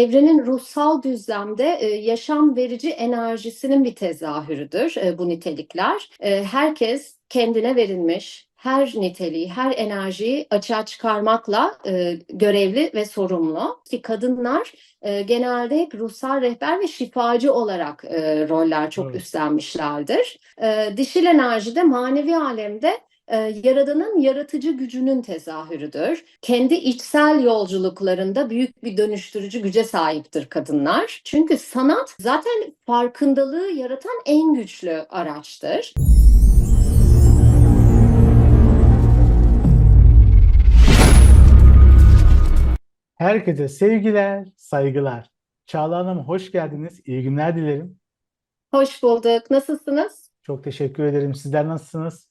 evrenin ruhsal düzlemde e, yaşam verici enerjisinin bir tezahürüdür e, bu nitelikler. E, herkes kendine verilmiş her niteliği, her enerjiyi açığa çıkarmakla e, görevli ve sorumlu. Ki kadınlar e, genelde hep ruhsal rehber ve şifacı olarak e, roller çok Evet. üstlenmişlerdir. E, dişil enerji de manevi alemde e, Yaradan'ın yaratıcı gücünün tezahürüdür. Kendi içsel yolculuklarında büyük bir dönüştürücü güce sahiptir kadınlar. Çünkü sanat zaten farkındalığı yaratan en güçlü araçtır. Herkese sevgiler, saygılar. Çağla Hanım hoş geldiniz. İyi günler dilerim. Hoş bulduk. Nasılsınız? Çok teşekkür ederim. Sizler nasılsınız?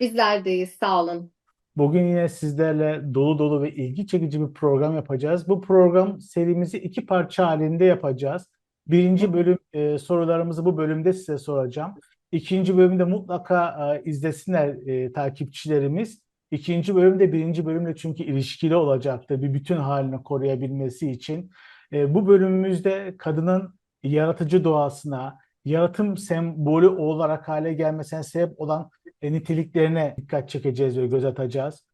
Bizler deyiz. Sağ olun. Bugün yine sizlerle dolu dolu ve ilgi çekici bir program yapacağız. Bu program serimizi iki parça halinde yapacağız. Birinci bölüm e, sorularımızı bu bölümde size soracağım. İkinci bölümde mutlaka e, izlesinler e, takipçilerimiz. İkinci bölümde birinci bölümle çünkü ilişkili olacaktır bir bütün halini koruyabilmesi için. E, bu bölümümüzde kadının yaratıcı doğasına, yaratım sembolü olarak hale gelmesine sebep olan niteliklerine dikkat çekeceğiz ve göz atacağız.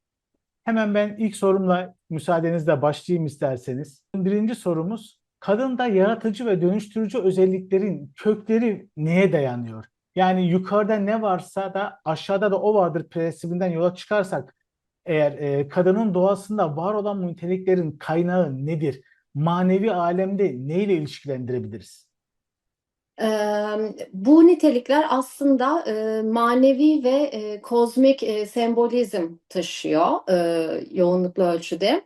Hemen ben ilk sorumla müsaadenizle başlayayım isterseniz. Birinci sorumuz, kadında yaratıcı ve dönüştürücü özelliklerin kökleri neye dayanıyor? Yani yukarıda ne varsa da aşağıda da o vardır prensibinden yola çıkarsak, eğer e, kadının doğasında var olan bu niteliklerin kaynağı nedir? Manevi alemde neyle ilişkilendirebiliriz? Ee, bu nitelikler aslında e, manevi ve e, kozmik e, sembolizm taşıyor e, yoğunluklu ölçüde.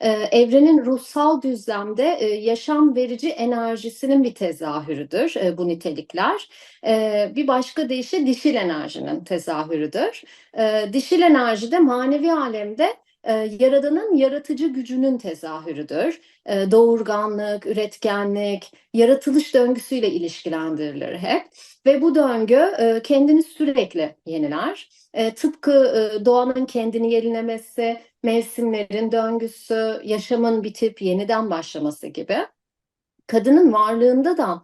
E, evrenin ruhsal düzlemde e, yaşam verici enerjisinin bir tezahürüdür e, bu nitelikler. E, bir başka deyişle dişil enerjinin tezahürüdür. E, dişil enerji de manevi alemde e, Yaradan'ın yaratıcı gücünün tezahürüdür. E, doğurganlık, üretkenlik, yaratılış döngüsüyle ilişkilendirilir hep. Ve bu döngü e, kendini sürekli yeniler. E, tıpkı e, doğanın kendini yenilemesi, mevsimlerin döngüsü, yaşamın bitip yeniden başlaması gibi. Kadının varlığında da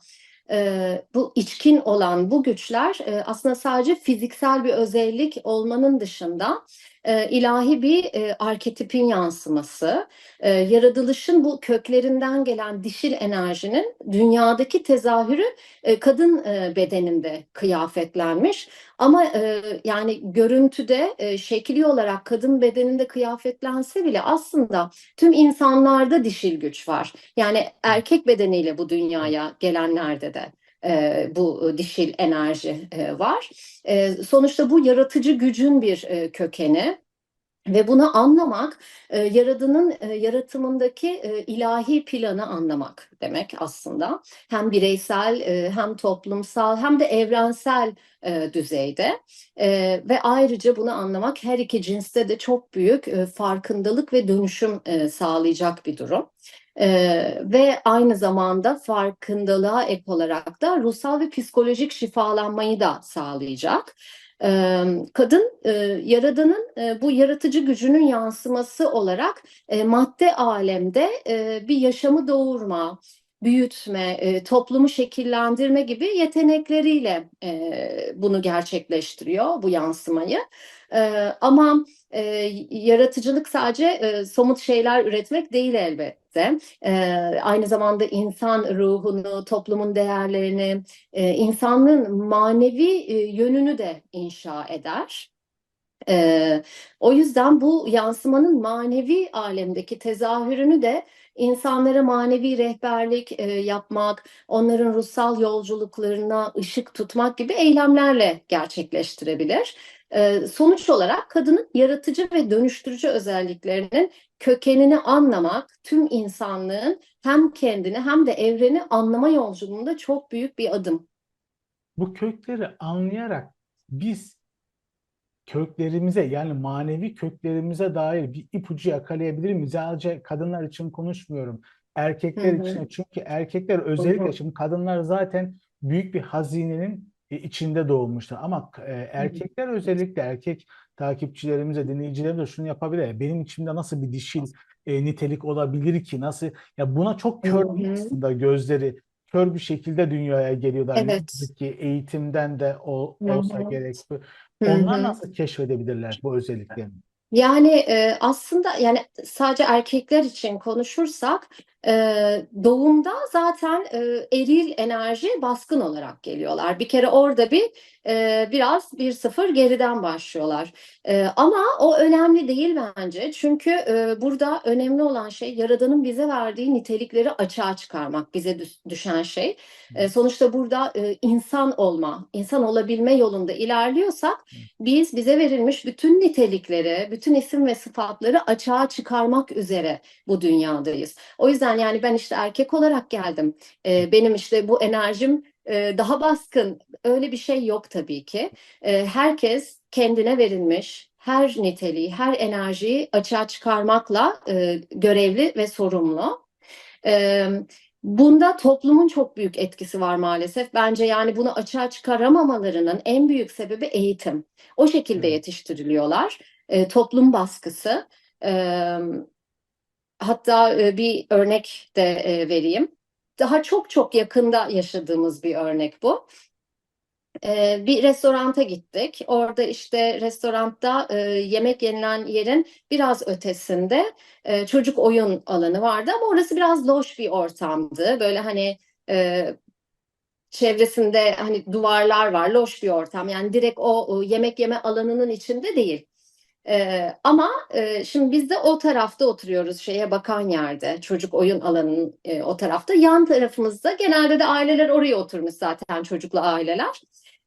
bu içkin olan bu güçler aslında sadece fiziksel bir özellik olmanın dışında e, ilahi bir e, arketipin yansıması, e, yaratılışın bu köklerinden gelen dişil enerjinin dünyadaki tezahürü e, kadın e, bedeninde kıyafetlenmiş. Ama e, yani görüntüde e, şekli olarak kadın bedeninde kıyafetlense bile aslında tüm insanlarda dişil güç var. Yani erkek bedeniyle bu dünyaya gelenlerde de e, bu dişil enerji e, var. E, sonuçta bu yaratıcı gücün bir e, kökeni. Ve bunu anlamak, e, Yaradan'ın e, yaratımındaki e, ilahi planı anlamak demek aslında. Hem bireysel, e, hem toplumsal, hem de evrensel e, düzeyde. E, ve ayrıca bunu anlamak her iki cinste de çok büyük e, farkındalık ve dönüşüm e, sağlayacak bir durum. Ee, ve aynı zamanda farkındalığa ek olarak da ruhsal ve psikolojik şifalanmayı da sağlayacak. Ee, kadın e, yaradanın e, bu yaratıcı gücünün yansıması olarak e, madde alemde e, bir yaşamı doğurma, büyütme, e, toplumu şekillendirme gibi yetenekleriyle e, bunu gerçekleştiriyor, bu yansımayı. E, ama e, yaratıcılık sadece e, somut şeyler üretmek değil elbette. E, aynı zamanda insan ruhunu, toplumun değerlerini, e, insanlığın manevi e, yönünü de inşa eder. E, o yüzden bu yansımanın manevi alemdeki tezahürünü de insanlara manevi rehberlik e, yapmak, onların ruhsal yolculuklarına ışık tutmak gibi eylemlerle gerçekleştirebilir. E, sonuç olarak kadının yaratıcı ve dönüştürücü özelliklerinin kökenini anlamak tüm insanlığın hem kendini hem de evreni anlama yolculuğunda çok büyük bir adım. Bu kökleri anlayarak biz köklerimize yani manevi köklerimize dair bir ipucu yakalayabilir miyiz? Sadece kadınlar için konuşmuyorum. Erkekler Hı hı. için çünkü erkekler özellikle hı. şimdi kadınlar zaten büyük bir hazinenin içinde doğmuşlar ama e, erkekler özellikle erkek takipçilerimize, dinleyicilerimize şunu yapabilir. Benim içimde nasıl bir dişil e, nitelik olabilir ki? Nasıl? Ya buna çok kör aslında gözleri. Kör bir şekilde dünyaya geliyorlar. Evet. ki eğitimden de o, olsa hı. gerek. Onlar hı. nasıl keşfedebilirler bu özelliklerini? Yani e, aslında yani sadece erkekler için konuşursak e, doğumda zaten e, eril enerji baskın olarak geliyorlar. Bir kere orada bir e, biraz bir sıfır geriden başlıyorlar. E, ama o önemli değil bence. Çünkü e, burada önemli olan şey Yaradan'ın bize verdiği nitelikleri açığa çıkarmak, bize düş- düşen şey. E, sonuçta burada e, insan olma, insan olabilme yolunda ilerliyorsak biz bize verilmiş bütün nitelikleri, bütün isim ve sıfatları açığa çıkarmak üzere bu dünyadayız. O yüzden yani ben işte erkek olarak geldim. Ee, benim işte bu enerjim e, daha baskın. Öyle bir şey yok tabii ki. Ee, herkes kendine verilmiş her niteliği, her enerjiyi açığa çıkarmakla e, görevli ve sorumlu. Ee, Bunda toplumun çok büyük etkisi var maalesef. Bence yani bunu açığa çıkaramamalarının en büyük sebebi eğitim. O şekilde yetiştiriliyorlar. Ee, toplum baskısı. Ee, hatta e, bir örnek de e, vereyim. Daha çok çok yakında yaşadığımız bir örnek bu. Ee, bir restoranta gittik. Orada işte restoranda e, yemek yenilen yerin biraz ötesinde e, çocuk oyun alanı vardı ama orası biraz loş bir ortamdı. Böyle hani e, çevresinde hani duvarlar var, loş bir ortam. Yani direkt o yemek yeme alanının içinde değil. Ee, ama e, şimdi biz de o tarafta oturuyoruz şeye bakan yerde çocuk oyun alanının e, o tarafta yan tarafımızda genelde de aileler oraya oturmuş zaten çocuklu aileler.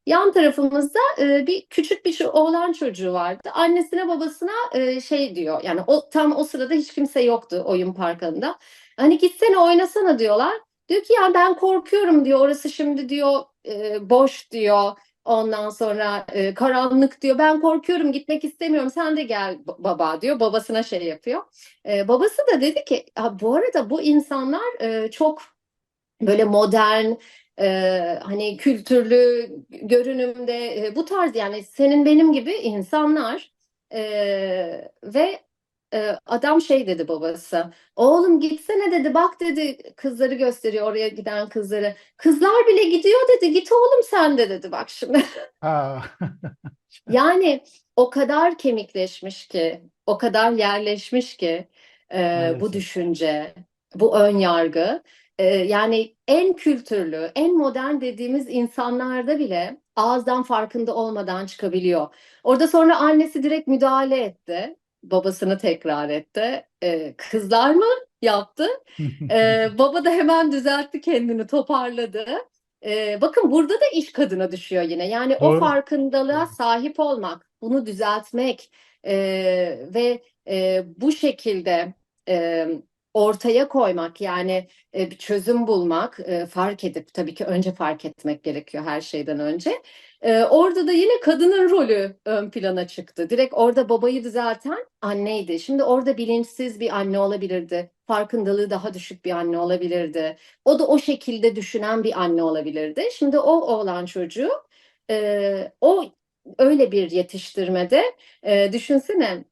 Yan tarafımızda e, bir küçük bir oğlan çocuğu vardı. Annesine babasına e, şey diyor yani o tam o sırada hiç kimse yoktu oyun parkında. Hani gitsene oynasana diyorlar. Diyor ki ya ben korkuyorum diyor orası şimdi diyor e, boş diyor. Ondan sonra e, karanlık diyor. Ben korkuyorum gitmek istemiyorum. Sen de gel baba diyor. Babasına şey yapıyor. E, babası da dedi ki "Ha, bu arada bu insanlar e, çok böyle modern e, hani kültürlü görünümde e, bu tarz yani senin benim gibi insanlar E, ve e, adam şey dedi babası. Oğlum gitsene dedi. Bak dedi kızları gösteriyor oraya giden kızları. Kızlar bile gidiyor dedi. Git oğlum sen de dedi bak şimdi. Yani o kadar kemikleşmiş ki, o kadar yerleşmiş ki e, bu düşünce, bu ön yargı. E, yani en kültürlü, en modern dediğimiz insanlarda bile ağızdan farkında olmadan çıkabiliyor. Orada sonra annesi direkt müdahale etti. Babasını tekrar etti. E, kızlar mı yaptı? Ee, baba da hemen düzeltti kendini, toparladı. Ee, bakın burada da iş kadına düşüyor yine. Yani o Doğru. farkındalığa sahip olmak, bunu düzeltmek e, ve e, bu şekilde e, ortaya koymak yani e, bir çözüm bulmak, e, fark edip tabii ki önce fark etmek gerekiyor her şeyden önce. E, orada da yine kadının rolü ön plana çıktı. Direkt orada babayı düzelten anneydi. Şimdi orada bilinçsiz bir anne olabilirdi. Farkındalığı daha düşük bir anne olabilirdi. O da o şekilde düşünen bir anne olabilirdi. Şimdi o oğlan çocuğu e, o öyle bir yetiştirmede e, düşünsene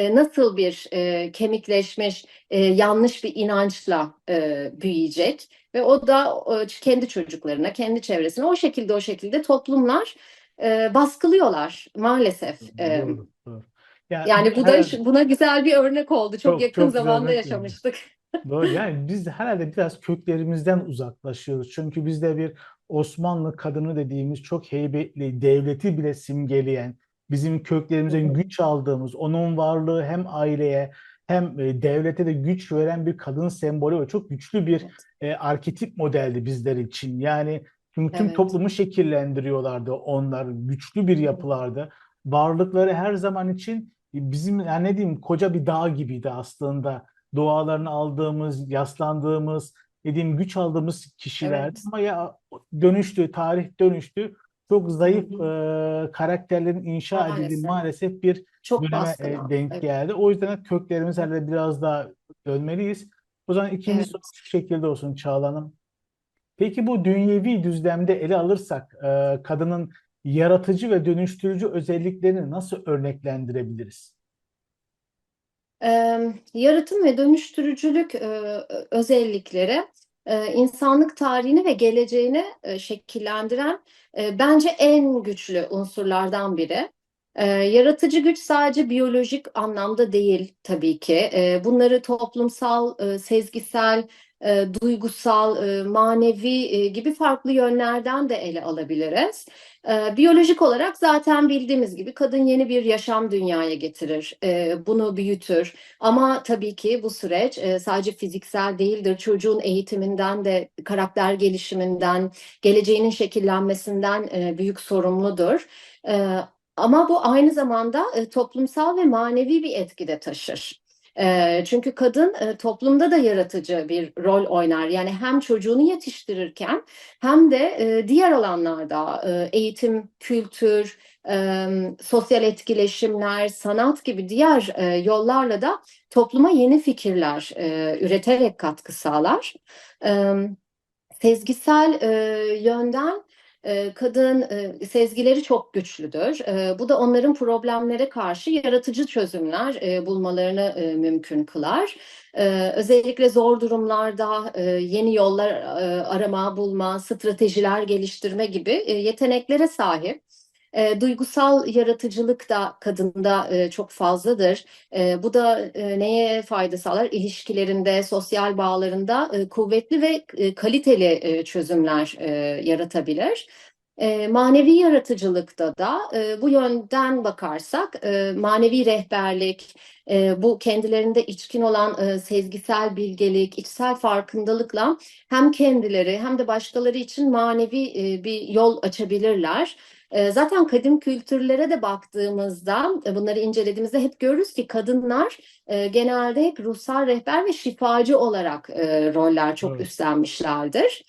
e, nasıl bir e, kemikleşmiş e, yanlış bir inançla e, büyüyecek ve o da e, kendi çocuklarına, kendi çevresine o şekilde o şekilde toplumlar e, baskılıyorlar maalesef. E, Doğru, doğru. Ya yani biz bu da buna güzel bir örnek oldu. Çok çok yakın çok zamanda yaşamıştık. Doğru. Yani biz herhalde biraz köklerimizden uzaklaşıyoruz. Çünkü bizde bir Osmanlı kadını dediğimiz çok heybetli, devleti bile simgeleyen, bizim köklerimizden güç aldığımız, onun varlığı hem aileye hem e, devlete de güç veren bir kadın sembolü ve çok güçlü bir Evet, e, arketip modeldi bizler için. Yani tüm evet. toplumu şekillendiriyorlardı onlar, güçlü bir yapılardı. Varlıkları her zaman için bizim yani ne diyeyim koca bir dağ gibiydi aslında dualarını aldığımız, yaslandığımız, dediğim güç aldığımız kişilerdi. Evet. Ama ya dönüştü, tarih dönüştü. Çok zayıf e, karakterlerin inşa edildiği Maalesef. maalesef bir Çok döneme e, denk Evet. geldi. O yüzden köklerimiz herhalde biraz daha dönmeliyiz. O zaman ikinci Evet. soru şu şekilde olsun Çağla Hanım. Peki bu dünyevi düzlemde ele alırsak e, kadının yaratıcı ve dönüştürücü özelliklerini nasıl örneklendirebiliriz? Ee, yaratım ve dönüştürücülük e, özellikleri e, insanlık tarihini ve geleceğini e, şekillendiren e, bence en güçlü unsurlardan biri. E, yaratıcı güç sadece biyolojik anlamda değil tabii ki. E, bunları toplumsal, e, sezgisel, e, duygusal, e, manevi e, gibi farklı yönlerden de ele alabiliriz. E, biyolojik olarak zaten bildiğimiz gibi kadın yeni bir yaşam dünyaya getirir, e, bunu büyütür. Ama tabii ki bu süreç e, sadece fiziksel değildir. Çocuğun eğitiminden de, karakter gelişiminden, geleceğinin şekillenmesinden e, büyük sorumludur. E, ama bu aynı zamanda e, toplumsal ve manevi bir etki de taşır. Çünkü kadın toplumda da yaratıcı bir rol oynar. Yani hem çocuğunu yetiştirirken hem de diğer alanlarda eğitim, kültür, sosyal etkileşimler, sanat gibi diğer yollarla da topluma yeni fikirler üreterek katkı sağlar. E, yönden e, kadın e, sezgileri çok güçlüdür. E, bu da onların problemlere karşı yaratıcı çözümler e, bulmalarını e, mümkün kılar. E, özellikle zor durumlarda yeni yollar arama, bulma, stratejiler geliştirme gibi yeteneklere sahip. E, duygusal yaratıcılık da kadında e, çok fazladır. E, bu da e, neye fayda sağlar? İlişkilerinde, sosyal bağlarında e, kuvvetli ve e, kaliteli e, çözümler e, yaratabilir. E, manevi yaratıcılıkta da e, bu yönden bakarsak e, manevi rehberlik, e, bu kendilerinde içkin olan e, sezgisel bilgelik, içsel farkındalıkla hem kendileri hem de başkaları için manevi e, bir yol açabilirler. E, Zaten kadim kültürlere de baktığımızda, e, bunları incelediğimizde hep görürüz ki kadınlar e, genelde hep ruhsal rehber ve şifacı olarak e, roller çok Evet. üstlenmişlerdir.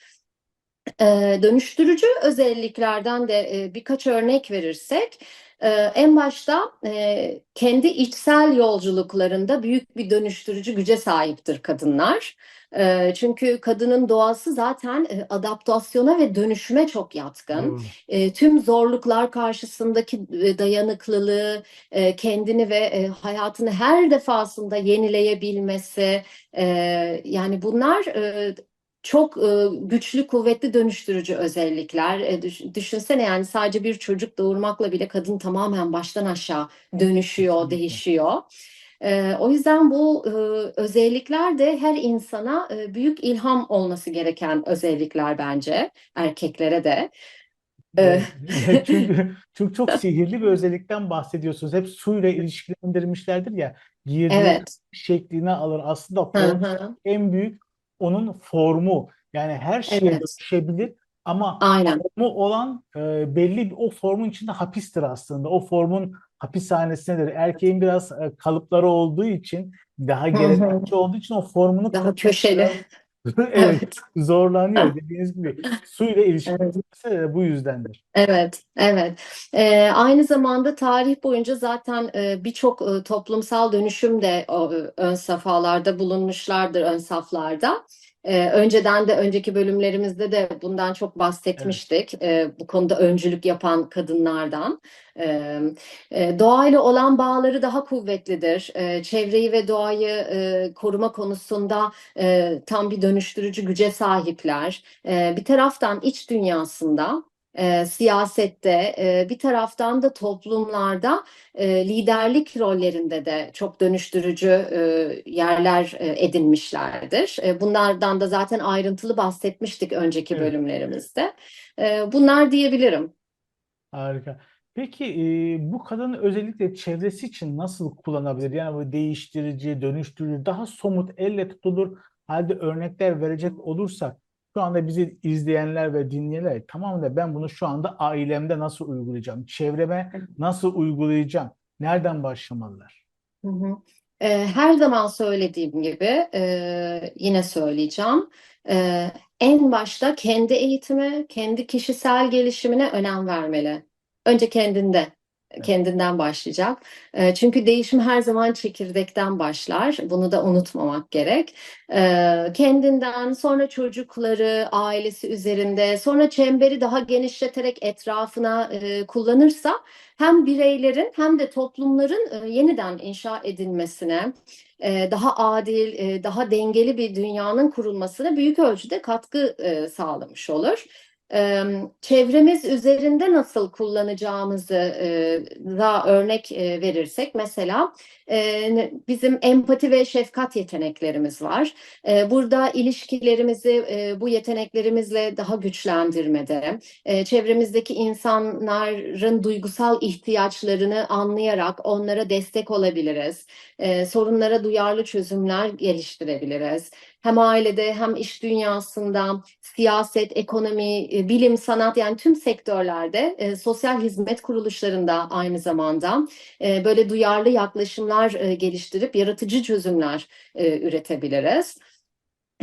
E, dönüştürücü özelliklerden de birkaç örnek verirsek, e, en başta e, kendi içsel yolculuklarında büyük bir dönüştürücü güce sahiptir kadınlar. E, çünkü kadının doğası zaten e, adaptasyona ve dönüşüme çok yatkın. Doğru. E, tüm zorluklar karşısındaki e, dayanıklılığı, e, kendini ve e, hayatını her defasında yenileyebilmesi, e, yani bunlar e, çok e, güçlü, kuvvetli dönüştürücü özellikler. E, düş- düşünsene yani sadece bir çocuk doğurmakla bile kadın tamamen baştan aşağı dönüşüyor, değişiyor. E, o yüzden bu e, özellikler de her insana e, büyük ilham olması gereken özellikler bence, erkeklere de. Evet, çünkü çünkü çok sihirli bir özellikten bahsediyorsunuz. Hep suyla ilişkilendirmişlerdir ya. Girdiği evet. şeklini alır. Aslında en büyük onun formu. Yani her şeye Evet. dönüşebilir ama Aynen. formu olan e, belli o formun içinde hapistir aslında. O formun hapishanesindedir. Erkeğin biraz e, kalıpları olduğu için daha gelenekçi olduğu için o formunu Daha köşeli. evet zorlanıyor. Dediğiniz gibi suyla Evet. ilişkilendirmesi de bu yüzdendir. Evet, evet. Ee, aynı zamanda tarih boyunca zaten e, birçok e, toplumsal dönüşüm de o, e, ön safhalarda bulunmuşlardır, ön saflarda. Ee, önceden de önceki bölümlerimizde de bundan çok Evet. bahsetmiştik. Ee, bu konuda öncülük yapan kadınlardan. Ee, e, doğayla olan bağları daha kuvvetlidir. Ee, çevreyi ve doğayı e, koruma konusunda e, tam bir dönüştürücü güce sahipler. Ee, bir taraftan iç dünyasında e, siyasette, e, bir taraftan da toplumlarda e, liderlik rollerinde de çok dönüştürücü e, yerler e, edinmişlerdir. E, bunlardan da zaten ayrıntılı bahsetmiştik önceki Evet. bölümlerimizde. E, bunlar diyebilirim. Harika. Peki e, bu kadın özellikle çevresi için nasıl kullanabilir? Yani bu değiştirici, dönüştürücü, daha somut, elle tutulur halde örnekler verecek olursak şu anda bizi izleyenler ve dinleyenler tamam da ben bunu şu anda ailemde nasıl uygulayacağım? Çevreme nasıl uygulayacağım? Nereden başlamalılar? Hı hı. E, her zaman söylediğim gibi e, yine söyleyeceğim. E, en başta kendi eğitimi, kendi kişisel gelişimine önem vermeli. Önce kendinde. Kendinden başlayacak. E, çünkü değişim her zaman çekirdekten başlar. Bunu da unutmamak gerek. E, kendinden, sonra çocukları, ailesi üzerinde, sonra çemberi daha genişleterek etrafına e, kullanırsa hem bireylerin hem de toplumların e, yeniden inşa edilmesine, e, daha adil, daha dengeli bir dünyanın kurulmasına büyük ölçüde katkı sağlamış olur. E, Çevremiz üzerinde nasıl kullanacağımızı e, da örnek e, verirsek mesela e, bizim empati ve şefkat yeteneklerimiz var. E, Burada ilişkilerimizi e, bu yeteneklerimizle daha güçlendirmede, e, çevremizdeki insanların duygusal ihtiyaçlarını anlayarak onlara destek olabiliriz. E, Sorunlara duyarlı çözümler geliştirebiliriz. Hem ailede hem iş dünyasında, siyaset, ekonomi, e, bilim, sanat yani tüm sektörlerde, sosyal hizmet kuruluşlarında aynı zamanda böyle duyarlı yaklaşımlar e, geliştirip yaratıcı çözümler e, üretebiliriz.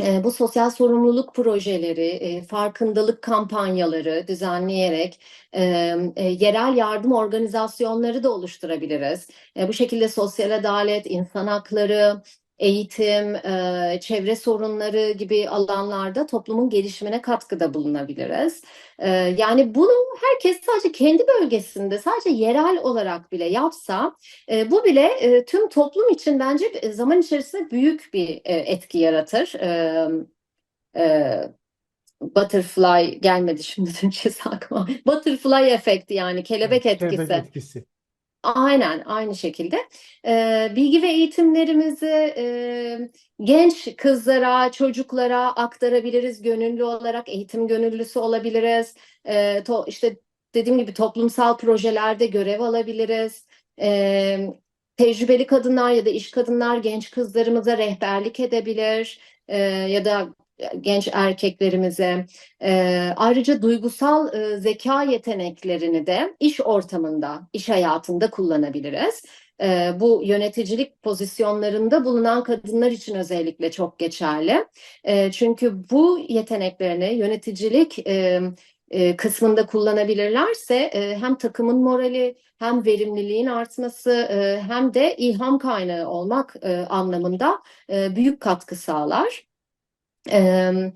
E, Bu sosyal sorumluluk projeleri, farkındalık kampanyaları düzenleyerek yerel yardım organizasyonları da oluşturabiliriz. Bu şekilde sosyal adalet, insan hakları, eğitim, e, çevre sorunları gibi alanlarda toplumun gelişimine katkıda bulunabiliriz. E, Yani bunu herkes sadece kendi bölgesinde, sadece yerel olarak bile yapsa, e, bu bile e, tüm toplum için bence zaman içerisinde büyük bir e, etki yaratır. E, e, butterfly gelmedi şimdi Türkçesi aklıma. Butterfly efekti yani kelebek Evet, kelebek etkisi. Aynen aynı şekilde. Ee, bilgi ve eğitimlerimizi e, genç kızlara, çocuklara aktarabiliriz. Gönüllü olarak eğitim gönüllüsü olabiliriz. Ee, to, işte dediğim gibi toplumsal projelerde görev alabiliriz. Ee, tecrübeli kadınlar ya da iş kadınlar genç kızlarımıza rehberlik edebilir. Ee, ya da genç erkeklerimize. Ee, ayrıca duygusal e, zeka yeteneklerini de iş ortamında, iş hayatında kullanabiliriz. Ee, bu yöneticilik pozisyonlarında bulunan kadınlar için özellikle çok geçerli. Ee, çünkü bu yeteneklerini yöneticilik e, e, kısmında kullanabilirlerse e, hem takımın morali hem verimliliğin artması e, hem de ilham kaynağı olmak e, anlamında e, büyük katkı sağlar. Ee,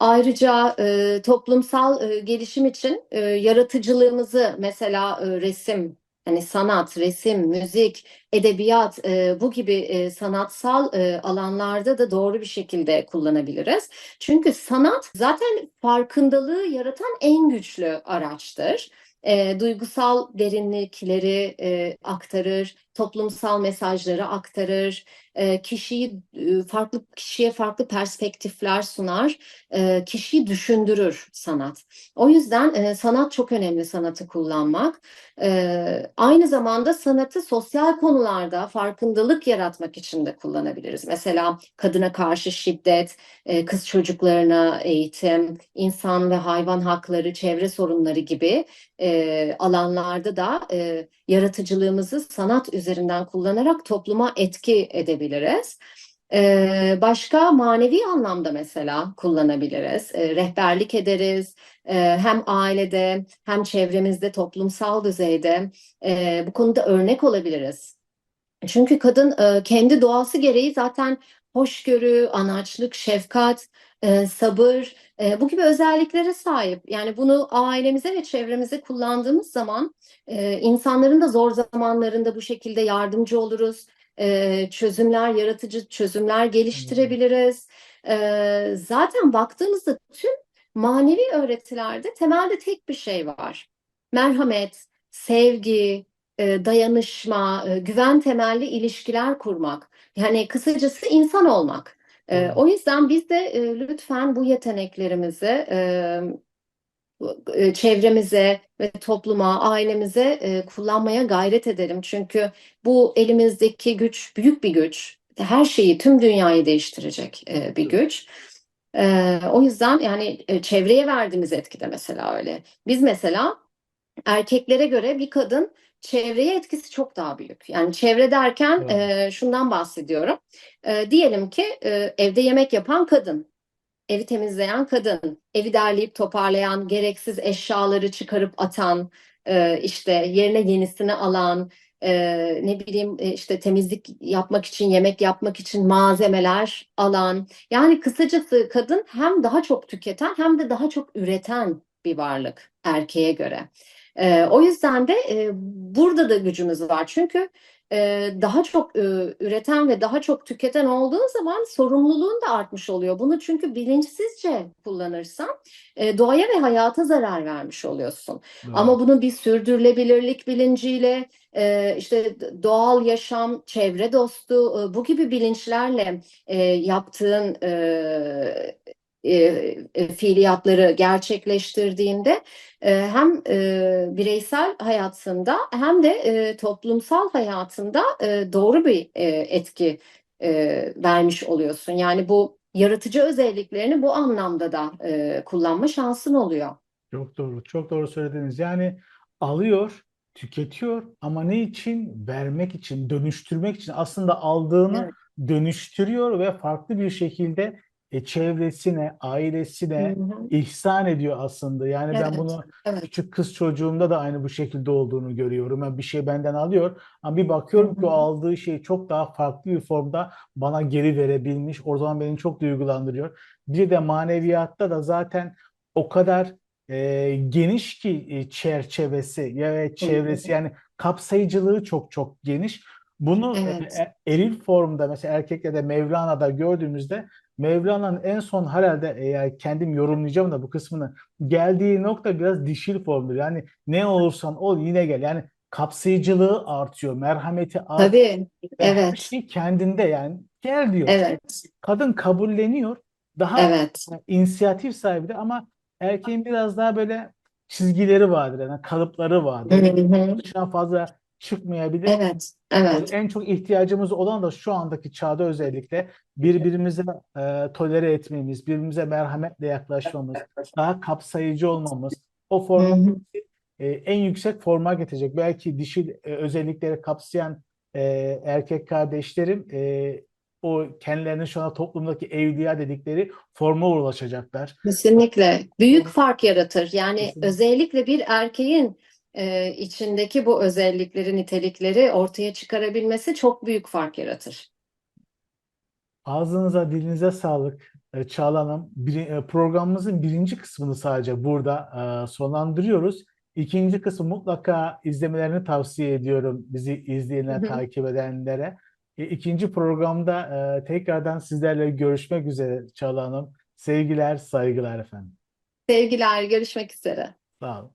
ayrıca e, toplumsal e, gelişim için e, yaratıcılığımızı mesela e, resim, hani sanat, resim, müzik, edebiyat e, bu gibi e, sanatsal e, alanlarda da doğru bir şekilde kullanabiliriz. Çünkü sanat zaten farkındalığı yaratan en güçlü araçtır. E, duygusal derinlikleri e, aktarır, toplumsal mesajları aktarır, e, kişiyi e, farklı kişiye farklı perspektifler sunar, e, kişiyi düşündürür sanat. O yüzden e, sanat çok önemli sanatı kullanmak. E, aynı zamanda sanatı sosyal konularda farkındalık yaratmak için de kullanabiliriz. Mesela kadına karşı şiddet, e, kız çocuklarına eğitim, insan ve hayvan hakları, çevre sorunları gibi e, alanlarda da e, yaratıcılığımızı sanat üzerinden kullanarak topluma etki edebiliriz. Ee, başka manevi anlamda mesela kullanabiliriz. Ee, rehberlik ederiz. Ee, hem ailede hem çevremizde toplumsal düzeyde bu konuda örnek olabiliriz. Çünkü kadın e, kendi doğası gereği zaten hoşgörü, anaçlık, şefkat, e, sabır e, bu gibi özelliklere sahip. Yani bunu ailemize ve çevremize kullandığımız zaman e, insanların da zor zamanlarında bu şekilde yardımcı oluruz. E, çözümler, yaratıcı çözümler geliştirebiliriz. E, zaten baktığımızda tüm manevi öğretilerde temelde tek bir şey var. Merhamet, sevgi, e, dayanışma, e, güven temelli ilişkiler kurmak. Yani kısacası insan olmak. E, o yüzden biz de e, lütfen bu yeteneklerimizi e, çevremize ve topluma, ailemize e, kullanmaya gayret edelim. Çünkü bu elimizdeki güç büyük bir güç. Her şeyi, tüm dünyayı değiştirecek e, bir güç. E, o yüzden yani e, çevreye verdiğimiz etki de mesela öyle. Biz mesela erkeklere göre bir kadın çevreye etkisi çok daha büyük. Yani çevre derken Evet. e, şundan bahsediyorum. E, diyelim ki e, evde yemek yapan kadın, evi temizleyen kadın, evi derleyip toparlayan, gereksiz eşyaları çıkarıp atan, e, işte yerine yenisini alan, e, ne bileyim işte temizlik yapmak için, yemek yapmak için malzemeler alan. Yani kısacası kadın hem daha çok tüketen hem de daha çok üreten bir varlık erkeğe göre. E, o yüzden de e, burada da gücümüz var. Çünkü e, daha çok e, üreten ve daha çok tüketen olduğun zaman sorumluluğun da artmış oluyor. Bunu çünkü bilinçsizce kullanırsan e, doğaya ve hayata zarar vermiş oluyorsun. Doğru. Ama bunu bir sürdürülebilirlik bilinciyle, e, işte doğal yaşam, çevre dostu, e, bu gibi bilinçlerle e, yaptığın e, e, e, fiiliyatları gerçekleştirdiğinde e, hem e, bireysel hayatında hem de e, toplumsal hayatında e, doğru bir e, etki e, vermiş oluyorsun. Yani bu yaratıcı özelliklerini bu anlamda da e, kullanma şansın oluyor. Çok doğru, çok doğru söylediniz. Yani alıyor, tüketiyor ama ne için? Vermek için, dönüştürmek için. Aslında aldığını Evet. dönüştürüyor ve farklı bir şekilde e, çevresine, Hı ailesine hı. ihsan ediyor aslında. Yani ben Evet, bunu evet. küçük kız çocuğumda da aynı bu şekilde olduğunu görüyorum. Yani bir şey benden alıyor ama bir Hı bakıyorum ki o hı. aldığı şey çok daha farklı bir formda bana geri verebilmiş. O zaman beni çok duygulandırıyor. Bir de maneviyatta da zaten o kadar e, geniş ki e, çerçevesi ya Hı hı. çevresi yani kapsayıcılığı çok çok geniş. Bunu e, Evet. e, eril formda mesela erkeklerde Mevlana'da gördüğümüzde Mevlana'nın en son herhalde eğer kendim yorumlayacağım da bu kısmını geldiği nokta biraz dişil formdur. Yani ne olursan ol yine gel. Yani kapsayıcılığı artıyor, merhameti artıyor Tabii. ve her Evet. şey kendinde yani gel diyor. Evet. Kadın kabulleniyor. Daha Evet. inisiyatif sahibi de ama erkeğin biraz daha böyle çizgileri vardır. Yani kalıpları Hı vardır. hı. Dışına fazla çıkmayabilir. Evet. Evet. En çok ihtiyacımız olan da şu andaki çağda özellikle birbirimize e, tolere etmemiz, birbirimize merhametle yaklaşmamız, daha kapsayıcı olmamız, o formu e, en yüksek forma getirecek. Belki dişil e, özellikleri kapsayan e, erkek kardeşlerim e, o kendilerinin şu anda toplumdaki evliya dedikleri forma ulaşacaklar. Kesinlikle. Büyük fark yaratır. Yani Kesinlikle. özellikle bir erkeğin e, içindeki bu özellikleri, nitelikleri ortaya çıkarabilmesi çok büyük fark yaratır. Ağzınıza, dilinize sağlık e, Çağla Hanım. Bir- e, programımızın birinci kısmını sadece burada e, sonlandırıyoruz. İkinci kısmı mutlaka izlemelerini tavsiye ediyorum bizi izleyenler, takip edenlere. E, İkinci programda e, tekrardan sizlerle görüşmek üzere Çağla Hanım. Sevgiler, saygılar efendim. Sevgiler, görüşmek üzere. Sağ olun.